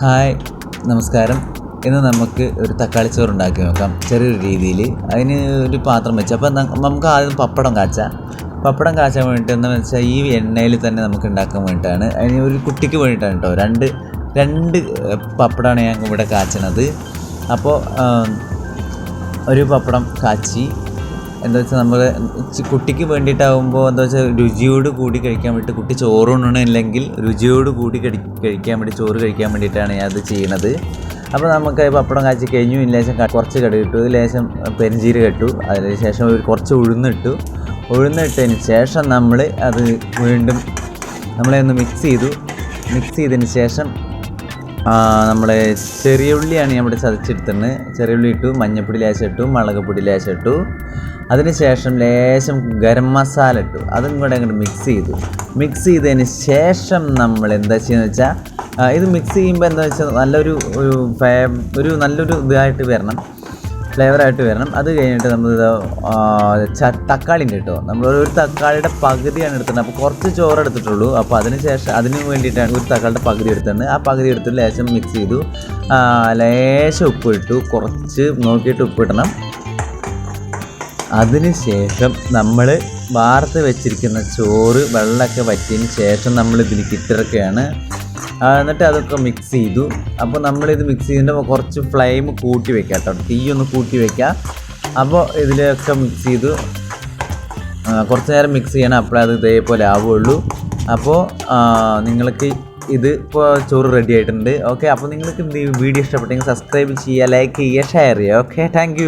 Hi നമസ്കാരം. ഇന്ന് നമുക്ക് ഒരു തക്കാളി ചോറ് ഉണ്ടാക്കി നോക്കാം. ചെറിയൊരു രീതിയിൽ അതിന് ഒരു പാത്രം വെച്ച്. അപ്പോൾ നമുക്ക് ആദ്യം പപ്പടം കാച്ചാം. പപ്പടം കാച്ചാൻ വേണ്ടിയിട്ട് എന്താ വെച്ചാൽ ഈ എണ്ണയിൽ തന്നെ നമുക്ക് ഉണ്ടാക്കാൻ വേണ്ടിയിട്ടാണ് അതിന് ഒരു കുട്ടിക്ക് വേണ്ടിയിട്ടാണ് കേട്ടോ രണ്ട് രണ്ട് പപ്പടമാണ് ഞാൻ ഇവിടെ കാച്ചണത്. അപ്പോൾ ഒരു പപ്പടം കാച്ചി എന്താ വെച്ചാൽ നമ്മൾ കുട്ടിക്ക് വേണ്ടിയിട്ടാവുമ്പോൾ എന്താ വെച്ചാൽ രുചിയോട് കൂടി കഴിക്കാൻ വേണ്ടി കുട്ടി ചോറ് ഉണ്ണണില്ലെങ്കിൽ രുചിയോട് കൂടി കഴി കഴിക്കാൻ വേണ്ടി ചോറ് കഴിക്കാൻ വേണ്ടിയിട്ടാണ് ഞാൻ അത് ചെയ്യണത്. അപ്പോൾ നമുക്ക് പപ്പടം കാച്ചി കഴിഞ്ഞു. ലേശം കുറച്ച് കടുകിട്ടു ലേശം പെരിഞ്ചീരകം കെട്ടു അതിന് ശേഷം കുറച്ച് ഉഴുന്നിട്ടു ഉഴുന്നിട്ടതിന് ശേഷം നമ്മൾ അത് വീണ്ടും നമ്മളെ ഒന്ന് മിക്സ് ചെയ്തു. മിക്സ് ചെയ്തതിന് ശേഷം നമ്മൾ ചെറിയ ഉള്ളിയാണ് ഞാൻ ഇവിടെ ചതച്ചെടുത്തിട്ടുണ്ട് ചെറിയ ഉള്ളി ഇട്ടു മഞ്ഞപ്പൊടി ലേശം ഇട്ടു മുളക് പൊടി ലേശം ഇട്ടു. അതിനുശേഷം ലേശം ഗരം മസാല ഇട്ടു. അതും കൂടെ അങ്ങോട്ട് മിക്സ് ചെയ്തു. മിക്സ് ചെയ്തതിന് ശേഷം നമ്മൾ എന്താ ചെയ്യുന്നത് വെച്ചാൽ ഇത് മിക്സ് ചെയ്യുമ്പോൾ എന്താ വെച്ചാൽ നല്ലൊരു ഒരു നല്ലൊരു ഇതായിട്ട് വരണം. ഫ്ലേവറായിട്ട് വരണം. അത് കഴിഞ്ഞിട്ട് നമ്മൾ തക്കാളി ഉണ്ട് കേട്ടോ നമ്മൾ ഒരു തക്കാളിയുടെ പകുതിയാണ് എടുത്തത് അപ്പോൾ കുറച്ച് ചോറ് എടുത്തിട്ടുള്ളൂ. അപ്പോൾ അതിന് ശേഷം അതിന് വേണ്ടിയിട്ടാണ് ഒരു തക്കാളിയുടെ പകുതി എടുത്തത്. ആ പകുതി എടുത്തിട്ട് ലേശം മിക്സ് ചെയ്തു. ലേശം ഉപ്പ് ഇട്ടു കുറച്ച് നോക്കിയിട്ട് ഉപ്പ് ഇടണം അതിന് ശേഷം നമ്മൾ വാർത്ത് വെച്ചിരിക്കുന്ന ചോറ് വെള്ളമൊക്കെ വറ്റിയതിന് ശേഷം നമ്മൾ ഇതിലേക്ക് ഇട്ടിറക്കുകയാണ്. എന്നിട്ട് അതൊക്കെ മിക്സ് ചെയ്തു. അപ്പോൾ നമ്മളിത് മിക്സ് ചെയ്തിട്ട് കുറച്ച് ഫ്ലെയിം കൂട്ടി വെക്കുക കേട്ടോ. തീ ഒന്ന് കൂട്ടി വെക്കാം. അപ്പോൾ ഇതിലൊക്കെ മിക്സ് ചെയ്തു. കുറച്ച് നേരം മിക്സ് ചെയ്യണം. അപ്പോഴേ അത് ഇതേപോലെ ആവുള്ളൂ. അപ്പോൾ നിങ്ങൾക്ക് ഇത് ഇപ്പോൾ ചോറ് റെഡി ആയിട്ടുണ്ട്. ഓക്കെ അപ്പോൾ നിങ്ങൾക്ക് വീഡിയോ ഇഷ്ടപ്പെട്ടെങ്കിൽ സബ്സ്ക്രൈബ് ചെയ്യുക ലൈക്ക് ചെയ്യുക ഷെയർ ചെയ്യുക. Okay thank